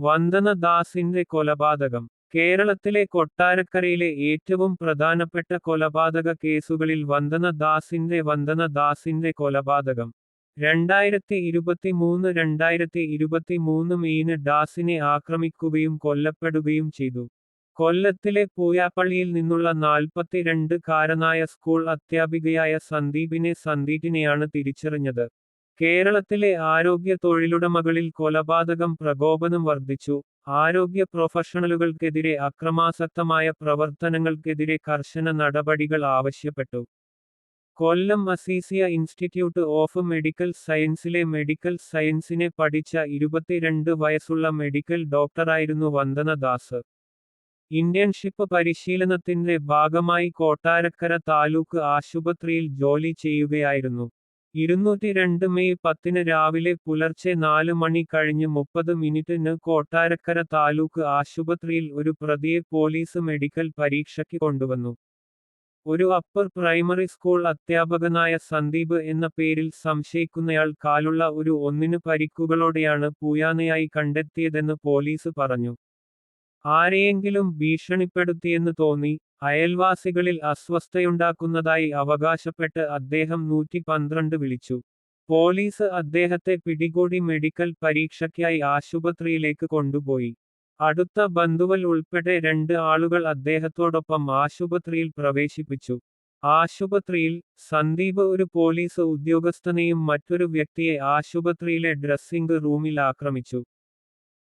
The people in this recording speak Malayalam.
വന്ദന ദാസിന്റെ കൊലപാതകം. കേരളത്തിലെ കൊട്ടാരക്കരയിലെ ഏറ്റവും പ്രധാനപ്പെട്ട കൊലപാതക കേസുകളിൽ വന്ദന ദാസിന്റെ വന്ദന ദാസിന്റെ കൊലപാതകം. രണ്ടായിരത്തി ഇരുപത്തിമൂന്ന് രണ്ടായിരത്തി ഇരുപത്തിമൂന്ന് മീന് ഡാസിനെ ആക്രമിക്കുകയും കൊല്ലപ്പെടുകയും ചെയ്തു. കൊല്ലത്തിലെ പൂയാപ്പള്ളിയിൽ നിന്നുള്ള നാൽപ്പത്തിരണ്ട് കാരനായ സ്കൂൾ അധ്യാപികയായ സന്ദീപിനെ സന്ദീപിനെയാണ് തിരിച്ചറിഞ്ഞത്. കേരളത്തിലെ ആരോഗ്യ തൊഴിലുടമകളിൽ കൊലപാതകം പ്രകോപനം വർദ്ധിച്ചു. ആരോഗ്യ പ്രൊഫഷണലുകൾക്കെതിരെ അക്രമാസക്തമായ പ്രവർത്തനങ്ങൾക്കെതിരെ കർശന നടപടികൾ ആവശ്യപ്പെട്ടു. Kollam Azeezia institute of medical സയൻസിലെ medical സയൻസിനെ പഠിച്ച ഇരുപത്തിരണ്ട് വയസ്സുള്ള മെഡിക്കൽ ഡോക്ടറായിരുന്നു വന്ദന ദാസ് ഇന്റേൺഷിപ്പ് പരിശീലനത്തിന്റെ ഭാഗമായി കോട്ടാരക്കര താലൂക്ക് ആശുപത്രിയിൽ ജോലി ചെയ്യുകയായിരുന്നു. ഇരുന്നൂറ്റി രണ്ട് മെയ് പത്തിന് രാവിലെ പുലർച്ചെ നാല് മണി കഴിഞ്ഞ് മുപ്പത് മിനിറ്റിന് കോട്ടാരക്കര താലൂക്ക് ആശുപത്രിയിൽ ഒരു പ്രതിയെ പോലീസ് മെഡിക്കൽ പരീക്ഷയ്ക്ക് കൊണ്ടുവന്നു. ഒരു അപ്പർ പ്രൈമറി സ്കൂൾ അധ്യാപകനായ സന്ദീപ് എന്ന പേരിൽ സംശയിക്കുന്നയാൾ കാലുള്ള ഒരു ഒന്നിന് പരിക്കുകളോടെയാണ് പൂയാനയായി കണ്ടെത്തിയതെന്ന് പോലീസ് പറഞ്ഞു. ആരെയെങ്കിലും ഭീഷണിപ്പെടുത്തിയെന്ന് തോന്നി അയൽവാസികളിൽ അസ്വസ്ഥയുണ്ടാക്കുന്നതായി അവകാശപ്പെട്ട് അദ്ദേഹം നൂറ്റി പന്ത്രണ്ട് വിളിച്ചു. പോലീസ് അദ്ദേഹത്തെ പിടികൂടി മെഡിക്കൽ പരീക്ഷയ്ക്കായി ആശുപത്രിയിലേക്ക് കൊണ്ടുപോയി. അടുത്ത ബന്ധുവൽ ഉൾപ്പെടെ രണ്ട് ആളുകൾ അദ്ദേഹത്തോടൊപ്പം ആശുപത്രിയിൽ പ്രവേശിപ്പിച്ചു. ആശുപത്രിയിൽ സന്ദീപ് ഒരു പോലീസ് ഉദ്യോഗസ്ഥനെയും മറ്റൊരു വ്യക്തിയെ ആശുപത്രിയിലെ ഡ്രസ്സിംഗ് റൂമിൽ ആക്രമിച്ചു.